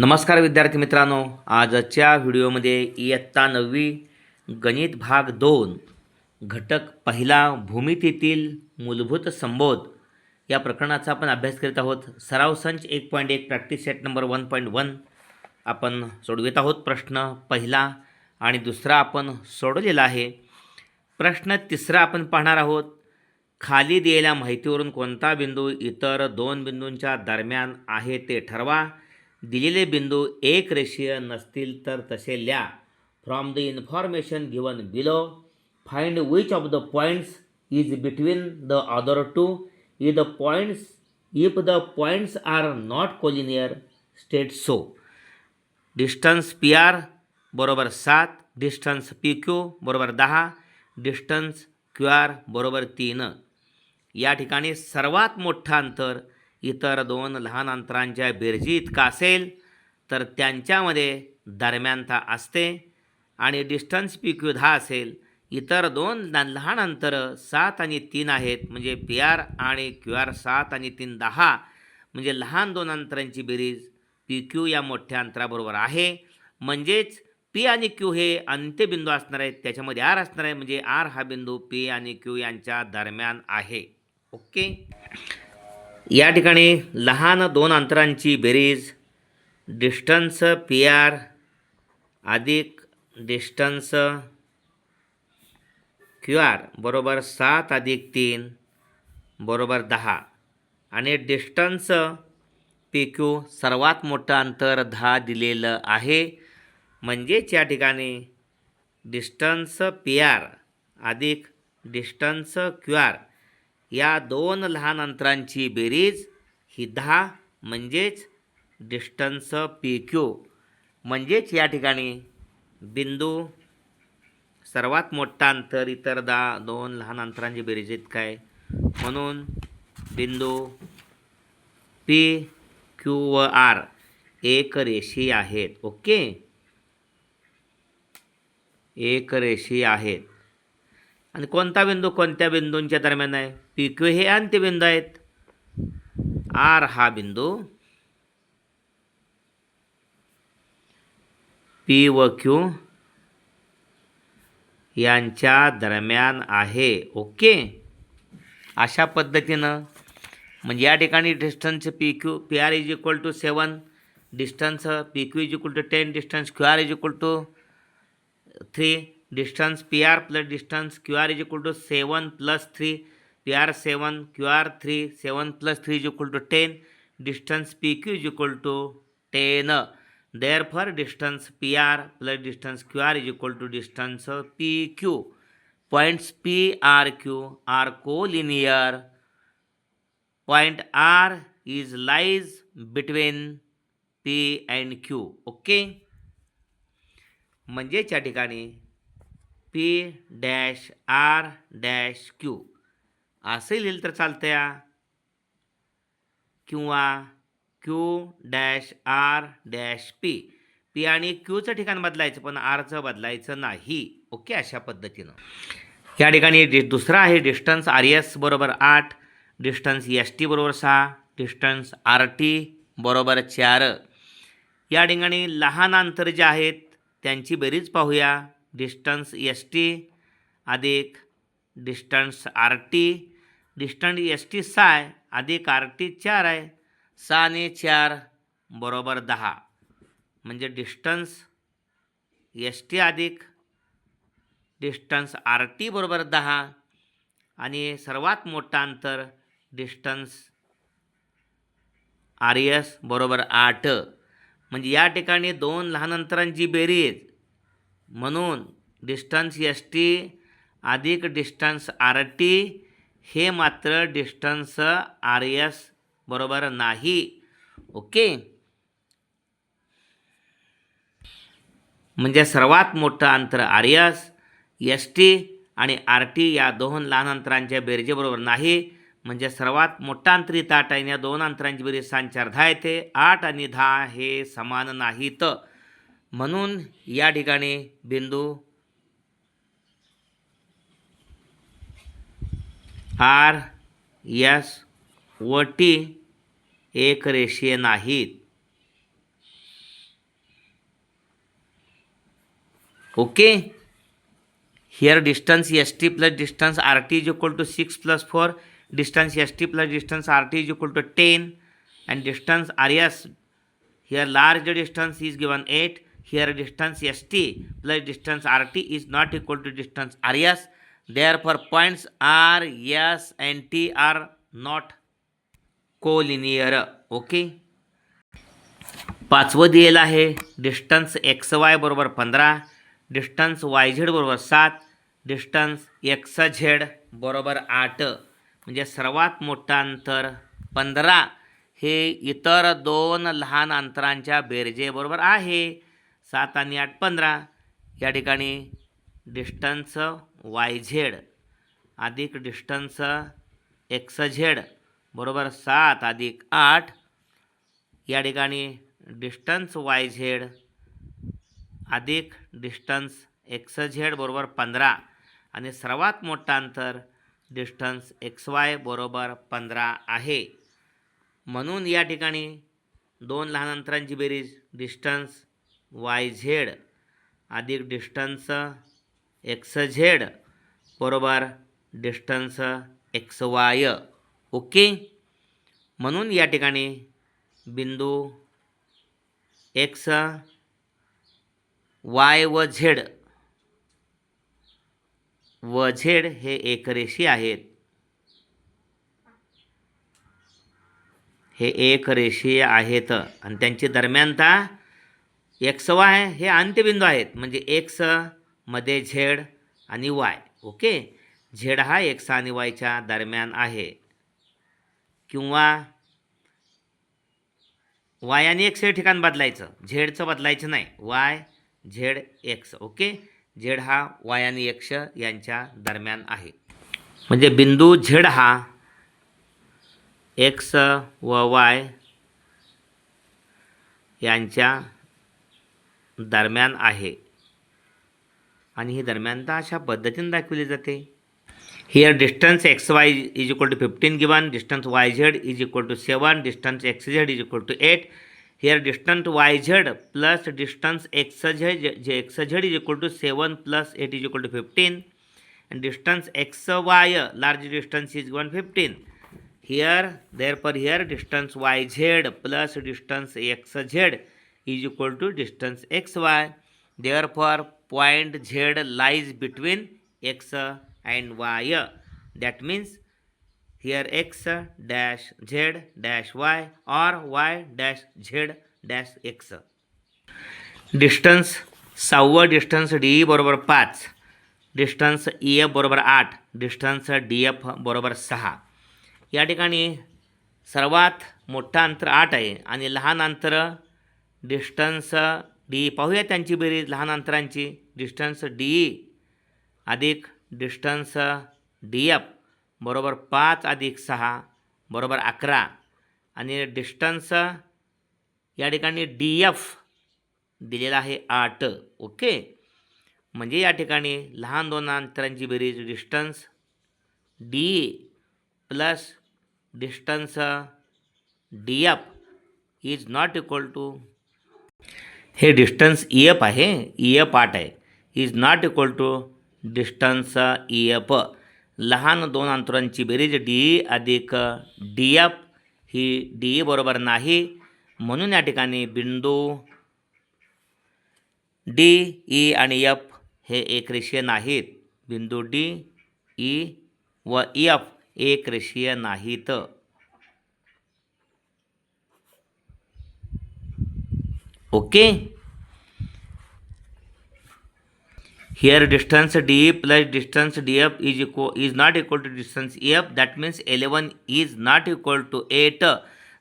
नमस्कार विद्यार्थी मित्रांनो. आजच्या व्हिडिओमध्ये इयत्ता नववी गणित भाग दोन घटक पहिला भूमितीतील मूलभूत संबोध. या प्रकरणाचा आपण अभ्यास करीत आहोत. सराव संच एक पॉईंट एक practice set number one point one आपण सोडवित आहोत प्रश्न पहिला आणि दुसरा आपण सोडवलेला आहे. प्रश्न तिसरा आपण पाहणार आहोत. खाली दिलेल्या माहितीवरून कोणता बिंदू इतर दोन बिंदूंच्या दरम्यान आहे ते ठरवा. दिलेले बिंदू एक रेषीय नसतील तर तसे लिहा. From the information given below find which of the points is between the other two if the points if the points are not collinear state so distance P R बरोबर सात. डिस्टन्स पी क्यू बरोबर दहा. Distance Q R बरोबर तीन. या ठिकाणी सर्वात मोठं अंतर इतर दोन लहान अंतरांच्या बेरजी इतका असेल तर त्यांच्यामध्ये दरम्यानता असते आणि डिस्टन्स पी क्यू दहा असेल. इतर दोन लहान अंतरं सात आणि तीन आहेत म्हणजे पी आर आणि क्यू आर सात आणि तीन दहा म्हणजे लहान दोन अंतरांची बेरीज पी क्यू या मोठ्या अंतराबरोबर आहे. म्हणजेच पी आणि क्यू हे अंत्यबिंदू असणार आहेत त्याच्यामध्ये आर असणार आहे म्हणजे आर हा बिंदू पी आणि क्यू यांच्या दरम्यान आहे. ओके? या ठिकाणी लहान दोन अंतरांची बेरीज डिस्टन्स पी आर अधिक डिस्टन्स क्यू आर बरोबर सात अधिक तीन बरोबर दहा. आणि डिस्टन्स पी क्यू सर्वात मोठं अंतर दहा दिलेलं आहे. म्हणजेच या ठिकाणी डिस्टन्स पी आर अधिक डिस्टन्स क्यू आर या दोन लहान अंतरांची बेरीज ही दहा म्हणजेच डिस्टन्स पी क्यू म्हणजेच या ठिकाणी बिंदू सर्वात मोठा अंतर इतर दहा दोन लहान अंतरांची बेरीज इतका आहे म्हणून बिंदू पी क्यू व आर एक रेषी आहेत. ओके? एक रेषी आहेत. आणि कोणता बिंदू कोणत्या बिंदूंच्या दरम्यान आहे? पी क्यू हे अंत्यबिंदू आहेत. आर हा बिंदू. पी व क्यू यांच्या दरम्यान आहे. ओके? अशा पद्धतीनं. म्हणजे या ठिकाणी distance P Q P R is equal to seven distance P Q is equal to ten distance Q R is equal to three distance P R plus distance Q R is equal to seven plus three P R seven Q R three seven plus three is equal to ten distance P Q is equal to ten therefore distance P R plus distance Q R is equal to distance P Q points P R Q R collinear point R is lies between P and Q okay म्हणजेच या ठिकाणी P dash R dash Q असे लिहिलं तर चालतं या किंवा Q dash R dash P P आणि क्यूचं ठिकाण बदलायचं पण आरचं बदलायचं नाही. ओके अशा पद्धतीनं. या ठिकाणी डि दुसरा आहे डिस्टन्स आर एस बरोबर आठ डिस्टन्स एस टी बरोबर सहा डिस्टन्स आर टी बरोबर चार. या ठिकाणी लहान अंतर जे आहेत त्यांची बेरीज पाहूया. डिस्टन्स एस टी अधिक distance R T distance S T साय अधिक आर टी चार आहे. सहा आणि चार बरोबर दहा. म्हणजे डिस्टन्स एस टी अधिक डिस्टन्स आर टी बरोबर दहा. आणि सर्वात मोठा अंतर डिस्टन्स आर एस बरोबर आठ. म्हणजे या ठिकाणी दोन लहान अंतरांची बेरीज. म्हणून डिस्टन्स एस टी अधिक डिस्टन्स आर टी हे मात्र डिस्टन्स आर एस बरोबर नाही. ओके? म्हणजे सर्वात मोठं अंतर आर एस एस टी आणि आर टी या दोन लहान अंतरांच्या बेरजेबरोबर नाही. म्हणजे सर्वात मोठा अंतर इथं आठ आणि या दोन अंतरांची बेरीज सांग दहा येते. आठ आणि दहा हे समान नाहीत. म्हणून या ठिकाणी बिंदू आर यस व टी एक रेषीय नाहीत. Okay? Here distance S T plus distance R T is equal to six plus four distance S T plus distance R T is equal to ten and distance R S here large distance is given eight here distance S T plus distance R T is not equal to distance R S therefore points r s and t are not collinear okay? पाचवं दिलेलं आहे distance X Y बरोबर पंधरा distance Y Z बरोबर सात distance X Z बरोबर आठ. म्हणजे सर्वात मोठं अंतर पंधरा. हे इतर दोन लहान अंतरांच्या बेरजेबरोबर आहे. सात आणि आठ पंधरा. या ठिकाणी डिस्टन्स वाय झेड अधिक डिस्टन्स एक्स झेड बरोबर सात अधिक आठ. या ठिकाणी डिस्टन्स वाय झेड अधिक डिस्टन्स एक्स झेड बरोबर पंधरा. आणि सर्वात मोठं अंतर डिस्टन्स एक्स वाय बरोबर पंधरा आहे. म्हणून या ठिकाणी दोन लहान अंतरांची बेरीज डिस्टन्स वाय झेड अधिक डिस्टन्स एक्स झेड बरोबर? Distance X Y. ओके? म्हणून या ठिकाणी बिंदू एक्स वाय व झेड. व झेड हे एकरेषी आहेत. हे एकरेशीय आहेत. आणि त्यांची दरम्यानता एक्स वाय हे अंत्यबिंदू आहेत. म्हणजे एक्स मध्ये झेड आणि वाय ओके? झेड हा एक्स आणि वायच्या दरम्यान आहे. किंवा वाय आणि एक्स हे ठिकाण बदलायचं. झेडचं बदलायचं नाही. Y Z X okay? Z हा वाय आणि एक्स यांच्या दरम्यान आहे. म्हणजे बिंदू झेड हा एक्स व वाय यांच्या दरम्यान आहे. आणि ही दरम्यानता अशा पद्धतीने दाखवली जाते. Here distance X Y is equal to fifteen given distance Y Z is equal to seven distance X Z is equal to eight here distance Y Z plus distance X Z जे X Z is equal to seven plus eight is equal to fifteen and distance x y large distance is given 15 here therefore here distance yz plus distance xz is equal to distance xy. Therefore point Z lies between X and Y that means here X dash Z dash Y or Y dash Z dash X distance सहावं distance D बरोबर पाच. Distance E F बरोबर आठ. Distance D F बरोबर सहा. या ठिकाणी सर्वात मोठं अंतर आठ आहे आणि लहान अंतर डिस्टन्स डी पाहूया त्यांची बेरीज लहान अंतरांची. डिस्टन्स डी ई अधिक डिस्टन्स डी एफ बरोबर पाच अधिक सहा. बरोबर अकरा. आणि डिस्टन्स या ठिकाणी डी एफ दिलेला आहे आठ. ओके? म्हणजे या ठिकाणी लहान दोन अंतरांची बेरीज distance D plus distance D F is not equal to हे डिस्टन्स ई एफ आहे. ई एफ आठ आहे. Is not equal to distance E F लहान दोन अंतरांची बेरीज डी ई अधिक डी एफ ही डी ई बरोबर नाही. म्हणून या ठिकाणी बिंदू डी ई e आणि एफ हे एकरेषीय नाहीत. बिंदू डी ई e व एफ एकरेषीय नाहीत. Okay? Here distance D plus distance D F is equal is not equal to distance E F that means eleven is not equal to eight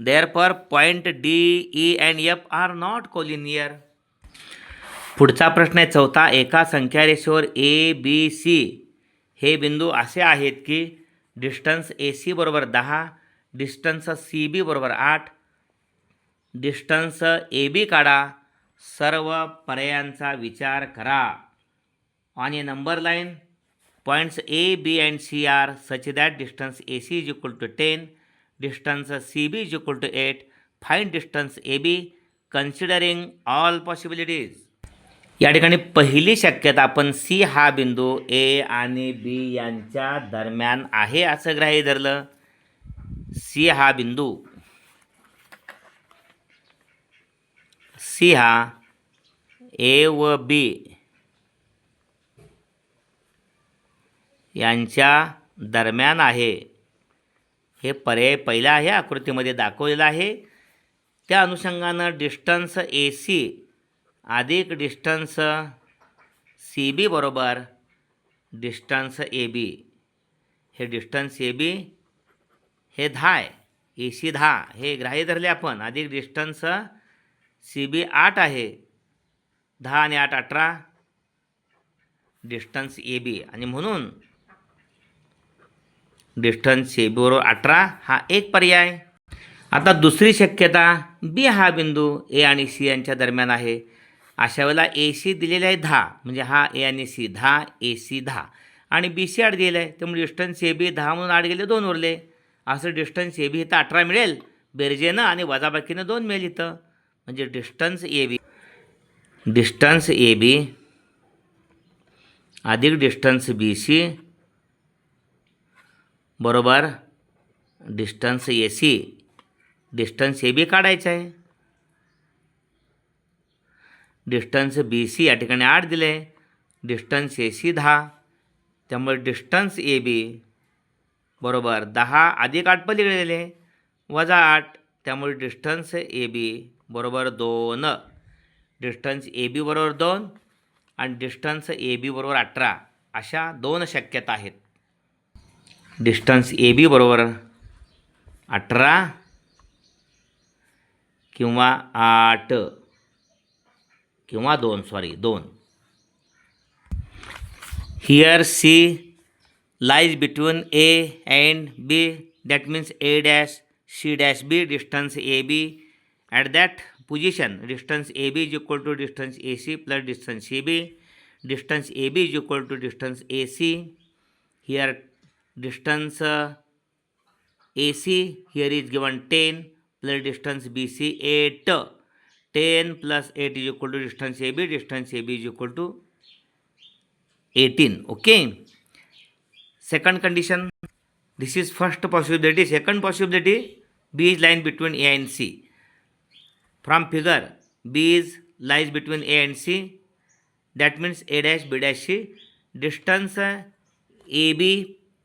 therefore point D E and F are not collinear पुढचा प्रश्न आहे चौथा एका संख्या रेषेवर A B C हे बिंदू असे आहेत की डिस्टन्स ए सी बरोबर दहा डिस्टन्स सी बी बरोबर आठ डिस्टन्स ए बी काढा. सर्व पर्यायांचा विचार करा. On a number line points A B and C are such that distance A C is equal to ten distance C B is equal to eight fine distance A B considering all possibilities. या ठिकाणी पहिली शक्यता आपण C हा बिंदू ए आणि बी यांच्या दरम्यान आहे असं ग्राही धरलं सी हा बिंदू. सी हा ए व बी. यांच्या दरम्यान आहे. हे पर्याय पहिला आहे आकृतीमध्ये दाखवलेला आहे. त्या अनुषंगानं डिस्टन्स ए सी अधिक डिस्टन्स सी बी बरोबर डिस्टन्स ए बी. हे डिस्टन्स ए बी हे दहा आहे. ए सी दहा. हे ग्राह्य धरले आपण. अधिक डिस्टन्स सी बी आठ आहे. दहा आणि आठ अठरा. डिस्टन्स ए बी आणि म्हणून डिस्टन्स ए बी बरोबर अठरा हा एक पर्याय. आता दुसरी शक्यता बी हा बिंदू ए आणि सी यांच्या दरम्यान आहे. अशा वेळेला ए सी दिलेला आहे दहा. म्हणजे हा ए आणि सी दहा ए सी दहा. आणि बी सी आठ दिलेलं आहे. त्यामुळे डिस्टन्स ए बी दहा म्हणून आठ गेले दोन उरले. असं डिस्टन्स ए बी इथं अठरा मिळेल. बेरजेनं आणि वजाबाकीनं दोन मिळेल इथं. म्हणजे distance A B distance A B अधिक डिस्टन्स बी सी बरोबर? Distance A C distance A B काढायचं आहे. डिस्टन्स बी सी या ठिकाणी आठ दिले. डिस्टन्स ए सी दहा. त्यामुळे डिस्टन्स ए बी बरोबर? दहा अधिक आठ पलीकडे दिले वजा आठ. त्यामुळे डिस्टन्स ए बी बरोबर दोन. डिस्टन्स ए बी बरोबर दोन आणि डिस्टन्स ए बी बरोबर अठरा. अशा दोन शक्यता आहेत. डिस्टन्स ए बी बरोबर अठरा किंवा आठ किंवा दोन सॉरी दोन. Here C lies between A and B that means A dash C dash B distance A B At that position, distance AB is equal to distance AC plus distance CB. Distance AB is equal to distance AC. Here, distance uh, AC here is given 10 plus distance BC 8. 10 plus 8 is equal to distance AB. Distance AB is equal to 18. Okay. Second condition. This is first possibility. Second possibility. B is line between A and C. From figure B is lies between A and C that means A dash B dash C distance A B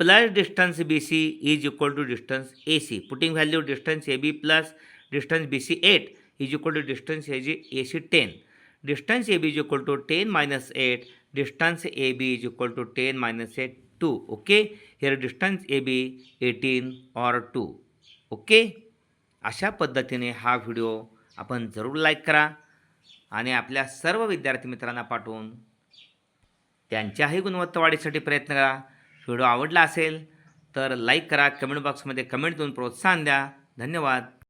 plus distance B C is equal to distance A C putting value distance A B plus distance B C eight is equal to distance A G A C ten distance A B is equal to ten minus eight distance A B is equal to ten minus eight two okay here distance A B eighteen or two okay अशा पद्धतीने हा video आपण जरूर like करा आणि आपल्या सर्व विद्यार्थी मित्रांना पाठवून त्यांच्याही गुणवत्ता वाढीसाठी प्रयत्न करा. व्हिडिओ आवडला असेल तर लाईक करा कमेंट बॉक्समध्ये कमेंट देऊन प्रोत्साहन द्या. धन्यवाद.